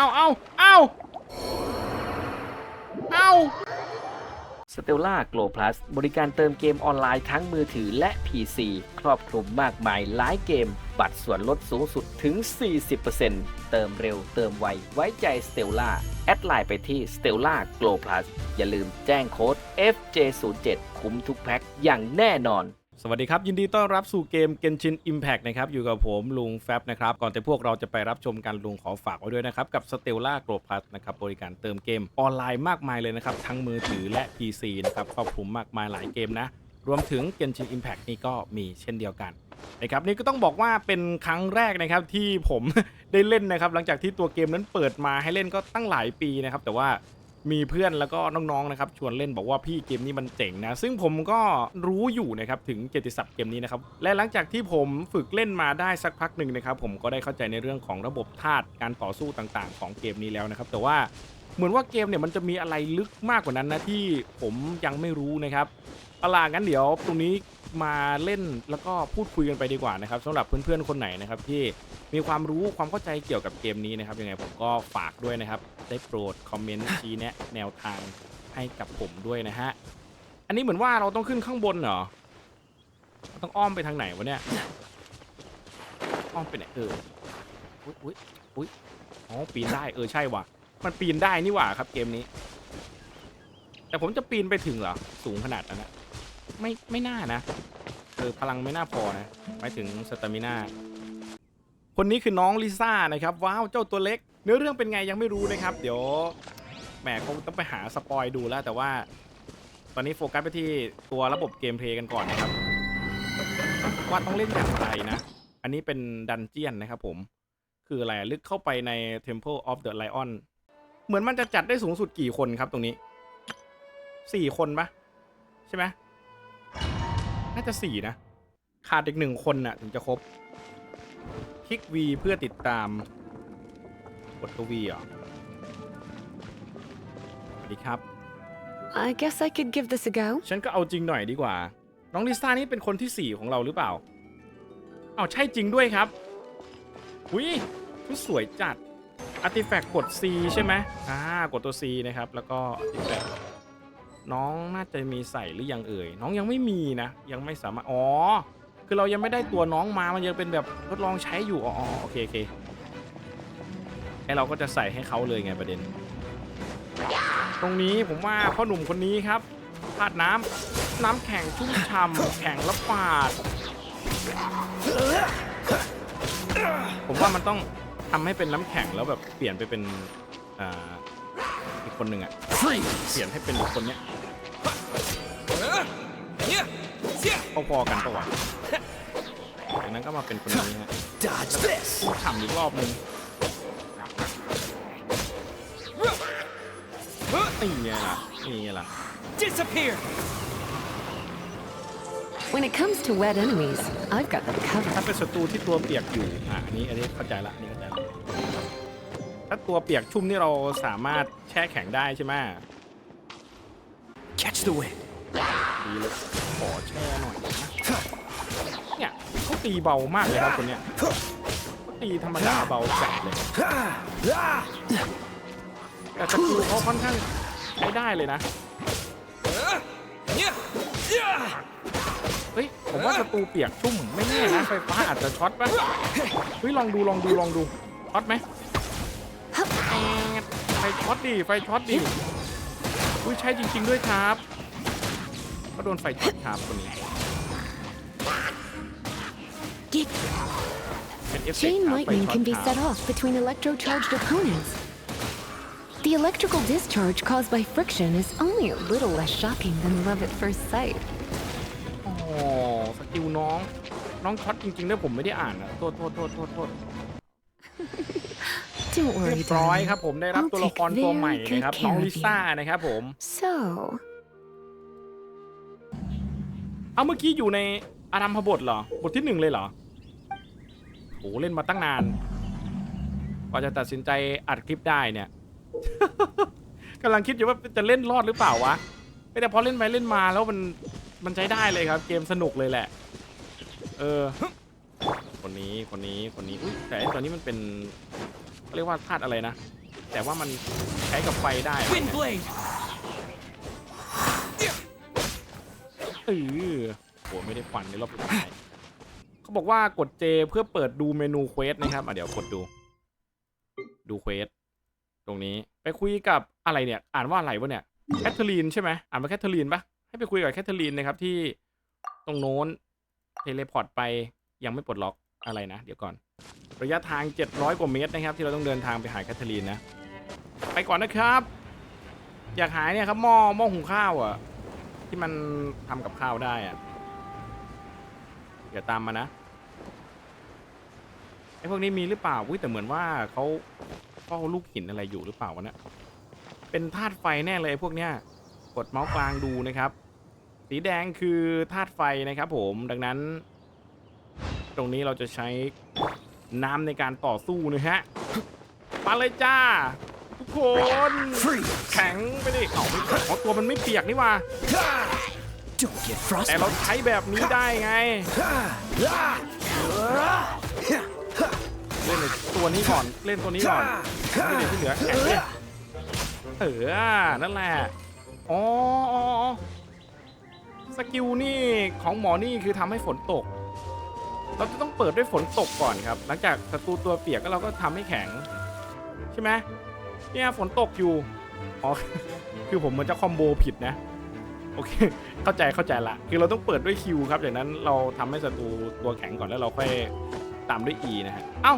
เอาเอาเอาเอา s t e l l a Glow Plus บริการเติมเกมออนไลน์ทั้งมือถือและ PC ครอบคลุมมากมายหลายเกม บัตรส่วนลดสูงสุดถึง 40%เติมเร็วเติมไว ไว้ใจ Stella แอดไลน์ไปที่ Stella Glow Plus อย่าลืมแจ้งโค้ด FJ07 คุ้มทุกแพ็คอย่างแน่นอน สวัสดีครับ ยินดีต้อนรับสู่เกม Genshin Impact นะครับ อยู่กับผมลุงแฟบนะครับ ก่อนแต่พวกเราจะไปรับชมกันลุงขอฝากไว้ด้วยนะครับ กับ Stella g l o w Plus นะครับ บริการเติมเกมออนไลน์มากมายเลยนะครับ ทั้งมือถือและ PC นะครับครอบคลุมมากมายหลายเกมนะ รวมถึง Genshin Impact นี่ก็มีเช่นเดียวกันนะครับนี่ก็ต้องบอกว่าเป็นครั้งแรกนะครับที่ผม ได้เล่นนะครับหลังจากที่ตัวเกมนั้นเปิดมาให้เล่นก็ตั้งหลายปีนะครับแต่ว่า มีเพื่อนแล้วก็น้องๆนะครับชวนเล่นบอกว่าพี่เกมนี้มันเจ๋งนะ ซึ่งผมก็รู้อยู่นะครับถึงเกียรติศัพท์เกมนี้นะครับและหลังจากที่ผมฝึกเล่นมาได้สักพักหนึ่งนะครับผมก็ได้เข้าใจในเรื่องของระบบธาตุการต่อสู้ต่างๆ ของเกมนี้แล้วนะครับ แต่ว่าเหมือนว่าเกมเนี่ยมันจะมีอะไรลึกมากกว่านั้นนะที่ผมยังไม่รู้นะครับเอาล่ะงั้นเดี๋ยวตรงนี้ มาเล่นแล้วก็พูดคุยกันไปดีกว่านะครับสำหรับเพื่อนๆคนไหนนะครับที่มีความรู้ความเข้าใจเกี่ยวกับเกมนี้นะครับยังไงผมก็ฝากด้วยนะครับ ได้โปรดคอมเมนต์ชี้แนะแนวทางให้กับผมด้วยนะฮะอันนี้เหมือนว่าเราต้องขึ้นข้างบนเหรอต้องอ้อมไปทางไหนวะเนี่ยอ้อมไปไหนเอออุ้ยอุ้ยอุ้ยอ๋อปีนได้เออใช่ว่ะ มันปีนได้นี่หว่าครับเกมนี้ แต่ผมจะปีนไปถึงเหรอสูงขนาดนั้นนะ ไม่ไม่น่านะเออพลังไม่น่าพอนะหมายถึงสตามิน่าคนนี้คือน้องลิซ่านะครับว้าวเจ้าตัวเล็ก เนื้อเรื่องเป็นไงยังไม่รู้นะครับ เดี๋ยวแหมคงต้องไปหาสปอยดูแล้ว แต่ว่า ตอนนี้โฟกัสไปที่ตัวระบบเกมเพลย์กันก่อนนะครับว่าต้องเล่นอย่างไรนะ อันนี้เป็นดันเจียนนะครับผม คืออะไรลึกเข้าไปใน Temple of the Lion เหมือนมันจะจัดได้สูงสุดกี่คนครับตรงนี้สี่คนปะใช่ไหม น่าจะสี่นะ ขาดอีกหนึ่งคนน่ะ ถึงจะครบ คลิก V เพื่อติดตาม กดตัว V เหรอสวัสดีครับ I guess I could give this a go. ฉันก็เอาจริงหน่อยดีกว่า น้องลิซ่านี่เป็นคนที่สี่ของเราหรือเปล่าอ้าวใช่จริงด้วยครับวิชุดสวยจัดอาร์ติแฟกต์กด C ใช่ไหมอ่ากดตัว C นะครับ แล้วก็อาร์ติแฟกต์ น้องน่าจะมีใส่หรือยังเอ่ย น้องยังไม่มีนะ ยังไม่สามารถ อ๋อ คือเรายังไม่ได้ตัวน้องมา มันยังเป็นแบบทดลองใช้อยู่ อ๋ออ๋อโอเคโอเคไอเราก็จะใส่ให้เขาเลยไงประเด็น ตรงนี้ผมว่าพ่อหนุ่มคนนี้ครับพาดน้ำน้ำแข็งชุ่มฉ่ำแข็งแล้วปาด ผมว่ามันต้องทำให้เป็นน้ำแข็งแล้วแบบเปลี่ยนไปเป็นอ่า อีกคนหนึ่งอะเปลี่ยนให้เป็นอีกคนเนี้ยพอๆกันปะวะจากนั้นก็มาเป็นคนนี้ฮะ Dodge this! ชุ่มฉ่ำอีกรอบหนึงนี่ไงล่ะนี่ไงล่ะ Disappear! When it comes to wet enemies, I've got them ถ้า covered. เป็นศัตรูที่ตัวเปียกอยู่อะอันนี้อันนี้เข้าใจละอันนี้เข้าใจละ ถ้าตัวเปียกชุ่มนี่เราสามารถแช่แข็งได้ใช่ไหม Catch the wind. ดีเลยขอแช่หน่อยนะเนี่ยเขาตีเบามากเลยครับคนเนี้ยเขาตีธรรมดาเบาจัดเลย แต่สกิลเขาค่อนข้างใช้ได้เลยนะ เฮ้ย ผมว่าศัตรูเปียกชุ่มไม่แน่นะไฟฟ้าอาจจะช็อตปะเฮ้ยลองดูลองดูลองดูช็อตไหมแอดไฟ ช็อตดิไฟช็อตดิอุ้ยใช่จริง ๆ ด้วยครับก็โดนไฟช็อตครับคนนี้ Get เป็นเอฟเฟกต์ chain ครับไฟ lightning ช็อต can be ครั set บ off between electro-charged opponents. The electrical discharge caused by friction is only a little less shocking than love at first sight. อ๋อสกิลน้อง น้องช็อตจริงๆด้วยผมไม่ได้อ่านนะโทษโทษโทษโทษโทษ Don't เรี worry, ยบร้อย darling. ครับผมได้รับ I'll ตัวละ take ครตัวใหม่ very นะครับ good น้อง care of ลิซ่า you. นะครับผม So, เอาเมื่อกี้อยู่ในอารัมพบทเหรอ บทที่หนึ่งเลยเหรอโหเล่นมาตั้งนาน กว่าจะตัดสินใจอัดคลิปได้เนี่ย กำลังคิดอยู่ว่าจะเล่นรอดหรือเปล่าวะเอ้ยแต่พอเล่นไปเล่นมาแล้วมันมันใช้ได้เลยครับ เกมสนุกเลยแหละ เออ คนนี้คนนี้คนนี้อุ้ยแต่ไอ้ตัวนี้มันเป็น เขาเรียกว่าธาตุอะไรนะ แต่ว่ามันใช้กับไฟได้ Wind blade. เออโหไม่ได้ฟันในรอบสุดท้ายเขาบอกว่ากดเจเพื่อเปิดดูเมนูเควสนะครับอะเดี๋ยวกดดู ดูเควสตรงนี้ไปคุยกับอะไรเนี่ย อ่านว่าอะไรวะเนี่ยแคทเธอรีนใช่ไหมอ่านว่าแคทเธอรีนปะให้ไปคุยกับแคทเธอรีนนะครับที่ตรงโน้นเทเลพอร์ตไปยังไม่ปลดล็อก อะไรนะ เดี๋ยวก่อน ระยะทาง 700 กว่าเมตรนะครับ ที่เราต้องเดินทางไปหาแคทเธอรีนนะ ไปก่อนนะครับ อยากหายเนี่ยครับหม้อหม้อหุงข้าวอะ ที่มันทำกับข้าวได้อะเดี๋ยวตามมานะไอ้พวกนี้มีหรือเปล่าอุ้ยแต่เหมือนว่าเขาเฝ้าลูกหินอะไรอยู่หรือเปล่าวะเนี่ยเป็นธาตุไฟแน่เลยพวกเนี้ยกดเมาส์กลางดูนะครับ สีแดงคือธาตุไฟนะครับ ผมดังนั้น ตรงนี้เราจะใช้น้ำในการต่อสู้นะฮะมาเลยจ้า ทุกคน แข็งไปดิเอ้าไม่แข็งเพราะตัวมันไม่เปียกนี่ว่าแต่เราใช้แบบนี้ได้ไงเล่นตัวนี้ก่อนเล่นตัวนี้ก่อนไม่เดี๋ยวที่เหลือแข็งดิเออนั่นแหละอ๋อสกิลนี่ของหมอนี่คือทำให้ฝนตก เราจะต้องเปิดด้วยฝนตกก่อนครับ หลังจากศัตรูตัวเปียกก็เราก็ทำให้แข็ง ใช่ไหมเนี่ยฝนตกอยู่อ๋อคือผมมันจะคอมโบผิดนะโอเค เข้าใจเข้าใจละคือเราต้องเปิดด้วยคิวครับจากนั้นเราทำให้ศัตรูตัวแข็งก่อนแล้วเราค่อยตามด้วย E นะฮะเอ้า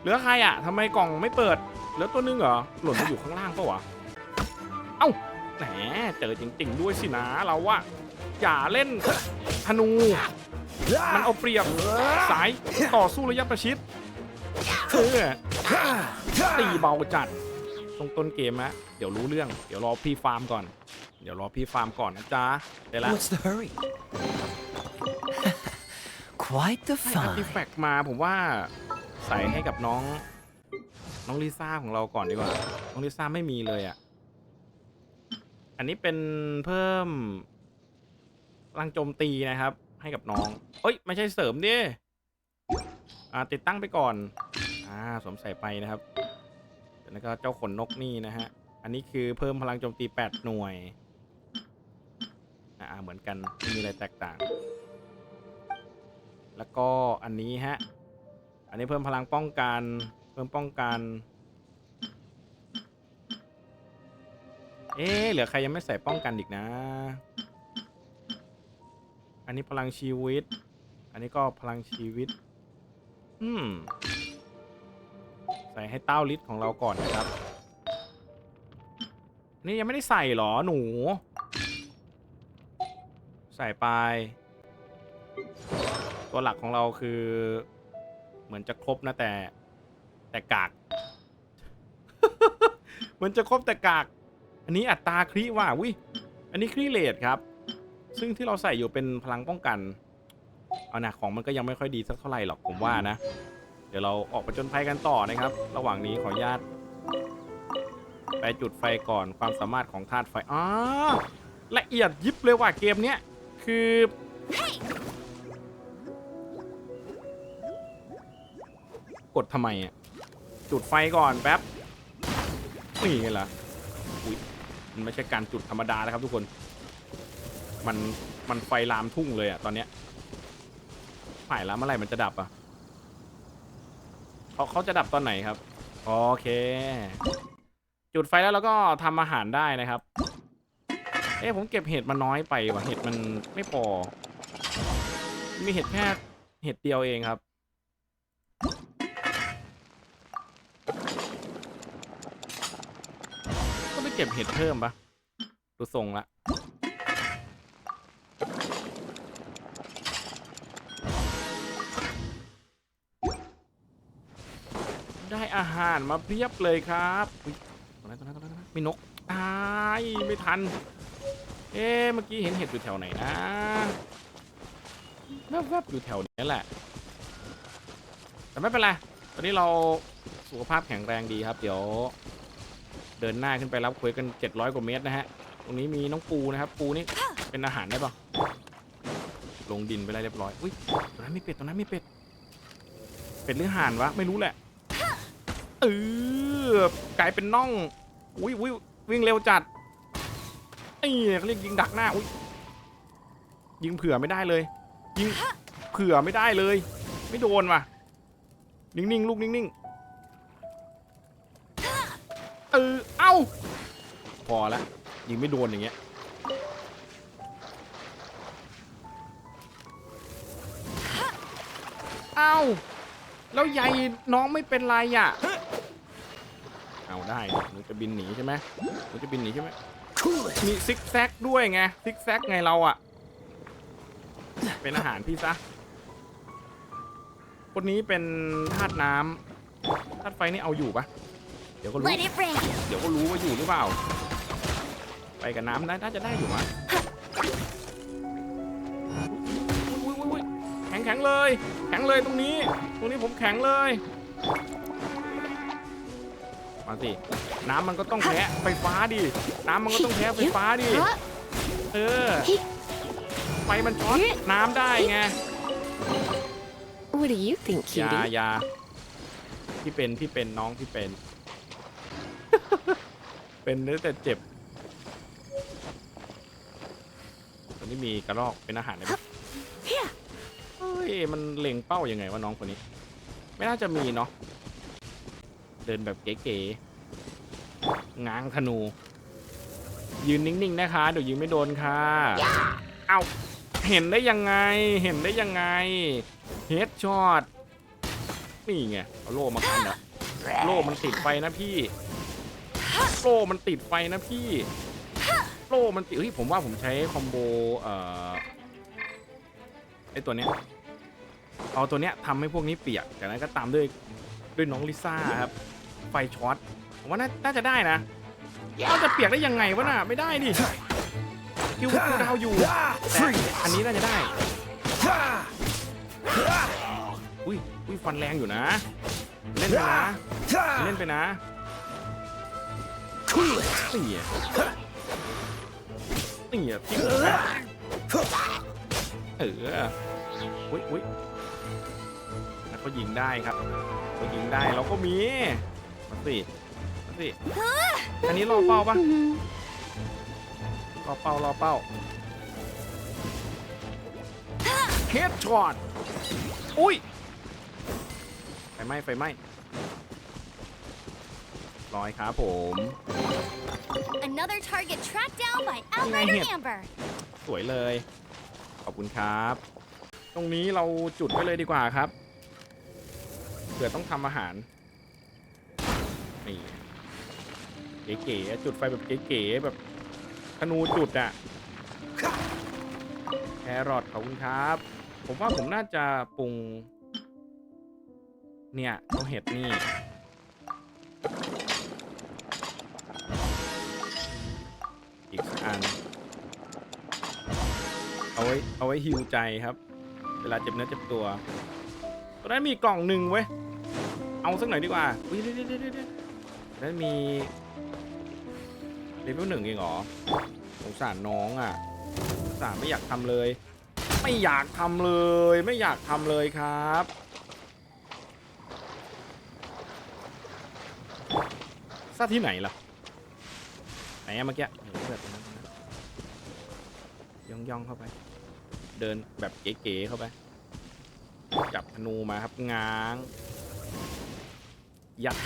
เหลือใครอะทำไมกล่องไม่เปิดเหลือตัวนึงเหรอหล่นไปอยู่ข้างล่างปะวะเอ้าแหมเจอจริง ๆ ด้วยสินะเราว่า อย่าเล่นธนู มันเอาเปรียบสายต่อสู้ระยะประชิดเออตีเบาจัดตรงต้นเกมนะเดี๋ยวรู้เรื่อง เดี๋ยวรอพี่ฟาร์มก่อน เดี๋ยวรอพี่ฟาร์มก่อนนะจ๊ะได้ละ What's the hurry? Quite the ให้อาร์ติ fun. แฟกต์มาผมว่าใส่ให้กับน้อง น้องลิซ่าของเราก่อนดีกว่า น้องลิซ่าไม่มีเลยอะ อันนี้เป็นเพิ่มพ ลังโจมตีนะครับ ให้กับน้อง เอ้ย ไม่ใช่เสริมดิอ่าติดตั้งไปก่อน อ่าสวมใส่ไปนะครับ แล้วก็เจ้าขนนกนี่นะฮะ อันนี้คือเพิ่มพลังโจมตี 8 หน่วย อ่าเหมือนกันไม่มีอะไรแตกต่าง แล้วก็อันนี้ฮะ อันนี้เพิ่มพลังป้องกัน เพิ่มป้องกัน เอ๊เหลือใครยังไม่ใส่ป้องกันอีกนะ อันนี้พลังชีวิต อันนี้ก็พลังชีวิต อืม ใส่ให้เต้าลิตของเราก่อนนะครับ นี่ยังไม่ได้ใส่เหรอหนู ใส่ไป ตัวหลักของเราคือ เหมือนจะครบนะแต่ แต่กาก เหมือนจะครบแต่กาก อันนี้อัตราคริว่าวิอันนี้คริเลทครับ ซึ่งที่เราใส่อยู่เป็นพลังป้องกัน เอานะของมันก็ยังไม่ค่อยดีสักเท่าไหร่หรอกผมว่านะ เดี๋ยวเราออกไปจนภัยกันต่อนะครับ ระหว่างนี้ขออนุญาตไปจุดไฟก่อนความสามารถของธาตุไฟอ๋อละเอียดยิบเลยว่ะเกมเนี้ยคือกดทำไมอะ จุดไฟก่อนแป๊บ นี่ไงล่ะ อุ้ยมันไม่ใช่การจุดธรรมดานะครับทุกคน มันมันไฟลามทุ่งเลยอะตอนเนี้ยฝ่ายแล้วเมื่อไหร่มันจะดับอะเขาเขาจะดับตอนไหนครับ โอเค จุดไฟแล้วเราก็ทำอาหารได้นะครับ เอ๊ะผมเก็บเห็ดมาน้อยไปว่ะเห็ดมันไม่พอ มีเห็ดแค่เห็ดเดียวเองครับ ก็ไปเก็บเห็ดเพิ่มปะดูทรงละ อาหารมาเพียบเลยครับอุ๊ยตรงนั้นตรงนั้นตรงนั้นตรงนั้นมีนกตายไม่ทัน เอ๊เมื่อกี้เห็นเห็ดอยู่แถวไหนนะแวบๆอยู่แถวนี้แหละ แต่ไม่เป็นไร ตอนนี้เราสุขภาพแข็งแรงดีครับ เดี๋ยว เดินหน้าขึ้นไปรับควสกัน 700 กว่าเมตรนะฮะ ตรงนี้มีน้องปูนะครับ ปูนี่เป็นอาหารได้ปะลงดินไปแล้วเรียบร้อย อุ้ยตรงนั้นมีเป็ดตรงนั้นมีเป็ด เป็นหรือห่านวะ ไม่รู้แหละ เออกลายเป็นน่อง อุ้ยอุ้ยวิ่งเร็วจัดไอ้เขาเรียกยิงดักหน้าอุ้ยยิงเผื่อไม่ได้เลย ยิงเผื่อไม่ได้เลย ไม่โดนว่ะ นิ่งๆลูกนิ่งๆเออเอ้า พอละยิงไม่โดนอย่างเงี้ยเอ้า แล้วใยน้องไม่เป็นไรอะ ได้หนูจะบินหนีใช่ไหมหนูจะบินหนีใช่ไหม Cool it. มีซิกแซกด้วยไงซิกแซกไงเราอะเป็นอาหารพี่ซะคนนี้เป็นธาตุน้ำธาตุไฟนี่เอาอยู่ปะเดี๋ยวก็รู้ Let it rain. เดี๋ยวก็รู้ว่าอยู่หรือเปล่า ไปกับน้ำได้น่าจะได้อยู่มั้งอุ๊ยอุ๊ยอุ๊ยแข็งแข็งเลย แข็งเลยตรงนี้ ตรงนี้ผมแข็งเลย มาสิ น้ำมันก็ต้องแพ้ไฟฟ้าดิ น้ำมันก็ต้องแพ้ไฟฟ้าดิ Huh? เออ ไฟมันช็อตน้ำได้ไง What do you think, อยา cutie? อยาพี่เป็นพี่เป็นน้องพี่เป็น เป็นเนื้อแต่เจ็บตอนนี้มีกระรอกเป็นอาหารได้ไหม Yeah. เฮ้ยมันเล็งเป้ายังไงวะน้องคนนี้ ไม่น่าจะมีเนาะ เดินแบบเก๋ๆง้างธนู ยืนนิ่งๆนะคะเดี๋ยวยิงไม่โดนค่ะเอาเห็นได้ยังไงเห็นได้ยังไงเฮดช็อตนี่ไงเอาโล่มากันอะโล่มันติดไฟนะพี่โล่มันติดไฟนะพี่โล่มันติดเฮ้ยผมว่าผมใช้คอมโบเอ่อไอตัวเนี้ยเอาตัวเนี้ยทำให้พวกนี้เปียกจากนั้นก็ตามด้วยด้วยน้องลิซ่าครับ ไฟช็อตผมว่าน่าน่าจะได้นะเราจะเปียกได้ยังไงวะน่ะไม่ได้ดิคิวคิวดาวอยู่ Ah, แต่ freeze. อันนี้น่าจะได้ Ah, อุ้ยอุ้ยฟันแรงอยู่นะ เล่นไปนะเล่น ah, ไปนะ cool it. นี่อะนี่อะทิ้งเอออุ้ยอุ้ยแล้วก็ยิงได้ครับก็ยิงได้เราก็มี มาสิมาสิอันนี้รอเป้าปะ Mhm. รอเป้ารอเป้าเฮดช็อตอุ้ยไฟไหม้ไฟไหม้ร้อยครับผม Another target tracked down by Ngay Outrider hiệp. Amber. สวยเลย ขอบคุณครับ ตรงนี้เราจุดไว้เลยดีกว่าครับเผื่อต้องทำอาหาร นี่เก๋ๆจุดไฟแบบเก๋ๆแบบธนูจุดอะแครอทขอบคุณครับ ผมว่าผมน่าจะปรุง เนี่ยเอาเห็ดนี่อีกสักอัน เอาไว้เอาไว้ฮิวใจครับ เวลาเจ็บเนื้อเจ็บตัวตอนนั้นมีกล่องหนึ่งเว้ย เอาสักหน่อยดีกว่าอุ้ยเดี๋ยว แล้วมีเลเวลหนึ่งเองเหรอสงสารน้องอะสงสารไม่อยากทำเลย ไม่อยากทำเลย ไม่อยากทำเลยครับซะที่ไหนล่ะ ไหนอะเมื่อกี้เห็นแบบนั้นนะย่องย่องๆเข้าไป เดินแบบเก๋ๆเข้าไป จับธนูมาครับง้าง ยัด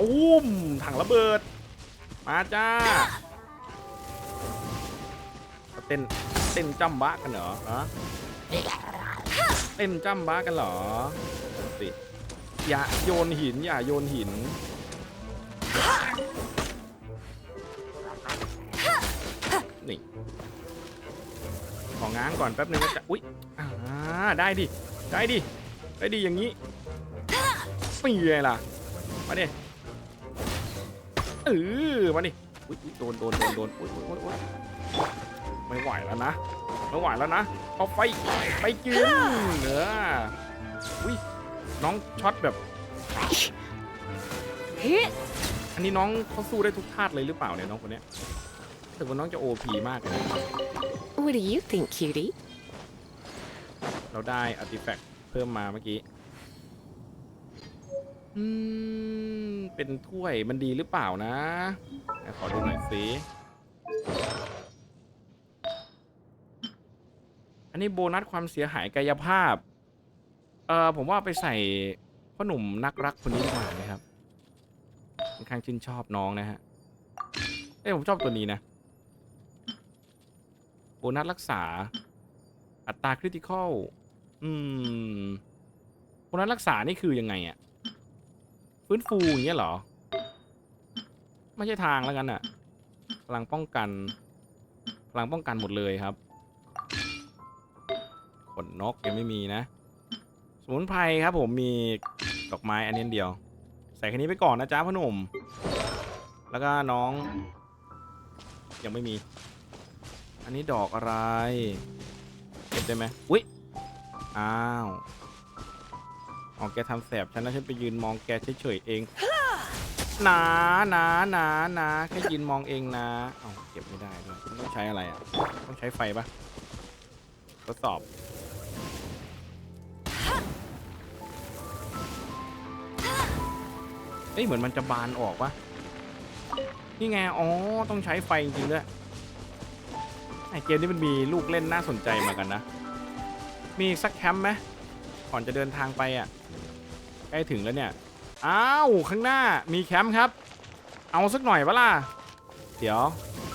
อุ้มถังระเบิด มาจ้าเต้นเต้นจ้ำบะกันเหรอฮะเต้นจ้ำบะกันเหรอเอาสิอย่าโยนหิน อย่าโยนหินนี่ของ้างก่อนแป๊บนึงก็จะอุ๊ยอ่าได้ดิ ได้ดิ ได้ดิอย่างนี้ไม่ไงล่ะ มาเดิ เออมาดิอุ๊ยอุ๊ยโดนโดนโดนโดนอุ๊ยอุ๊ยอุ๊ยอุ๊ยไม่ไหวแล้วนะไม่ไหวแล้วนะเอาไฟไปกินเนื้ออุ้ยน้องช็อตแบบ Hit. อันนี้น้องเขาสู้ได้ทุกธาตุเลยหรือเปล่าเนี่ยน้องคนเนี้ยรู้สึกว่าน้องจะโอพีมากเลยนะ What do you think, cutie? เราได้อาร์ติแฟกต์เพิ่มมาเมื่อกี้ อืม เป็นถ้วยมันดีหรือเปล่านะไหนขอดูหน่อยสิอันนี้โบนัสความเสียหายกายภาพ เออผมว่าไปใส่พ่อหนุ่มนักรักคนนี้ดีกว่านะครับค่อนข้างชื่นชอบน้องนะฮะ เอ้ยผมชอบตัวนี้นะ โบนัสรักษา อัตราคริติคอล อืม โบนัสรักษานี่คือยังไงอะ ฟื้นฟูอย่างเงี้ยเหรอ ไม่ใช่ทางแล้วกันอะพลังป้องกัน พลังป้องกันหมดเลยครับขนนกยังไม่มีนะ สมุนไพรครับผมมีดอกไม้อันนี้เดียว ใส่แค่นี้ไปก่อนนะจ๊ะพ่อหนุ่ม แล้วก็น้อง ยังไม่มี อันนี้ดอกอะไร เก็บได้ไหมอุ๊ย อ้าว อ๋อแกทำแสบฉันนะฉันไปยืนมองแกเฉยๆเองหนาหนาหนาหนาแค่ยืนมองเองนะเอ้าเก็บไม่ได้ด้วยมันต้องใช้อะไรอะ ต้องใช้ไฟปะทดสอบ เอ้ยเหมือนมันจะบานออกปะนี่ไง อ๋อ ต้องใช้ไฟจริงๆด้วยไอเกมนี้มันมีลูกเล่นน่าสนใจเหมือนกันนะ มีสักแคมป์ไหมก่อนจะเดินทางไปอะใก ล้ถึงแล้วเนี่ย อ้าว ข้างหน้ามีแคมป์ครับ เอาสักหน่อยปะล่ะ เดี๋ยว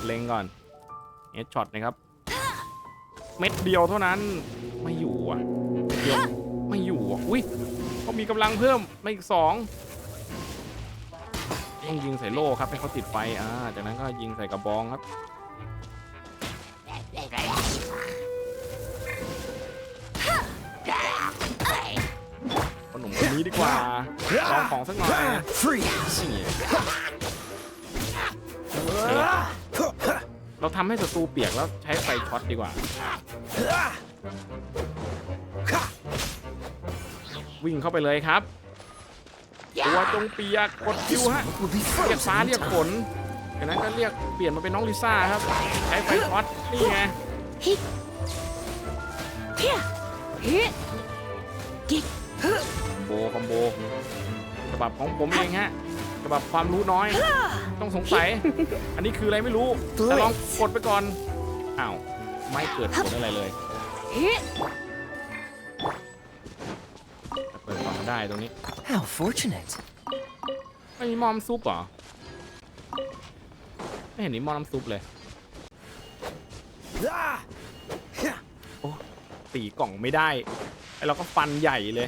เล็งก่อนเอชช็อตนะครับ เม็ดเดียวเท่านั้น ไม่อยู่อะเดียวไม่อยู่อะ อุ้ยเขามีกำลังเพิ่มมาอีกสองต้องยิงใส่โล่ครับให้เขาติดไฟ อ่า จากนั้นก็ยิงใส่กระบองครับ นี้ดีกว่าลองของสักหน่อยนี่เราทำให้ศัตรูเปียกแล้วใช้ไฟช็อตดีกว่า วิ่งเข้าไปเลยครับตัวจงเปียกกดคิวฮะเรียกฟ้าเรียกฝนจากนั้นก็เรียกเปลี่ยนมาเป็นน้องลิซ่าครับใช้ไฟช็อตนี่ไง Yeah. Hit. Get. คอมโบคอมโบฉบับของผมเองฮะฉบับความรู้น้อย ต้องสงสัย อันนี้คืออะไรไม่รู้แต่ลองกดไปก่อน อ้าว ไม่เกิดผลอะไรเลย Hit. เปิดฟังได้ตรงนี้ How fortunate. ไม่มีหม้อน้ำซุปเหรอ ไม่เห็นมีหม้อน้ำซุปเลย Ah! โอ้ตีกล่องไม่ได้ไอเราก็ฟันใหญ่เลย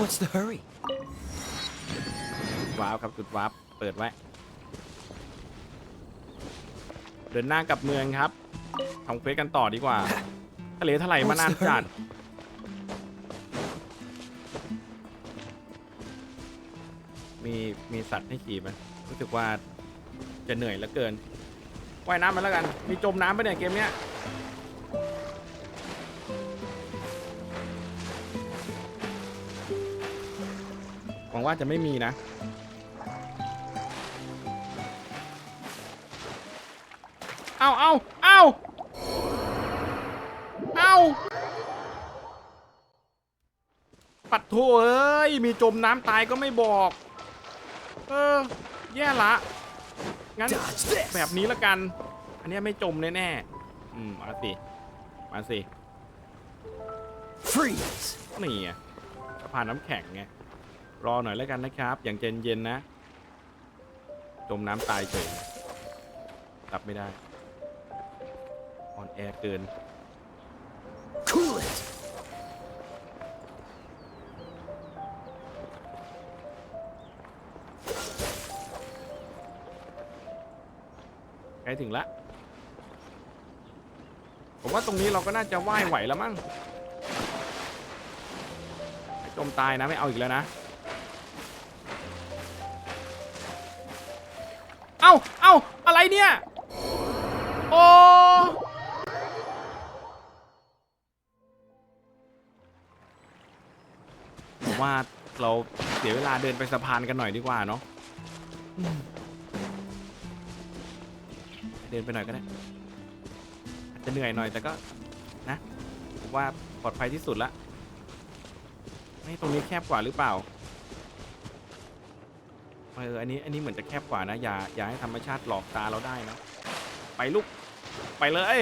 What's the hurry? วาร์ปครับจุดวาร์ปเปิดไว้ เดินหน้ากลับเมืองครับทำเควสกันต่อดีกว่าทะเลถลายมานานจัด มีมีสัตว์ให้ขี่ไหมรู้สึกว่าจะเหนื่อยเหลือเกินว่ายน้ำมาแล้วกัน มีจมน้ำไปะเนี่ยเกมเนี้ย วังว่าจะไม่มีนะ เอาเอาเอาเอาปัดโถเอ้ย มีจมน้ำตายก็ไม่บอก เออ แย่ละ งั้น Dodge this! แบบนี้ละกัน อันเนี้ยไม่จมแน่ๆ อืมมาสิ มาสิ Freeze! นี่ไงสะพานน้ำแข็งไง รอหน่อยแล้วกันนะครับ อย่างเย็นๆนะ จมน้ำตายเฉยรับไม่ได้อ่อนแอเกิน Cool it! ใกล้ถึงละ ผมว่าตรงนี้เราก็น่าจะว่ายไหวแล้วมั้งไม่จมตายนะไม่เอาอีกแล้วนะ เอ้าเอ้าอะไรเนี่ย โอ้ผมว่าเราเสียเวลาเดินไปสะพานกันหน่อยดีกว่าเนาะเดินไปหน่อยก็ได้อาจจะเหนื่อยหน่อยแต่ก็นะผมว่าปลอดภัยที่สุดละให้ตรงนี้แคบกว่าหรือเปล่า เอออันนี้อันนี้เหมือนจะแคบกว่านะ อย่าอย่าให้ธรรมชาติหลอกตาเราได้นะ ไปลูก ไปเลย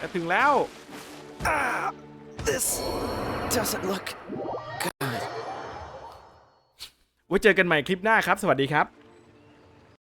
จะถึงแล้ว This doesn't look good. ไว้เจอกันใหม่คลิปหน้าครับ สวัสดีครับ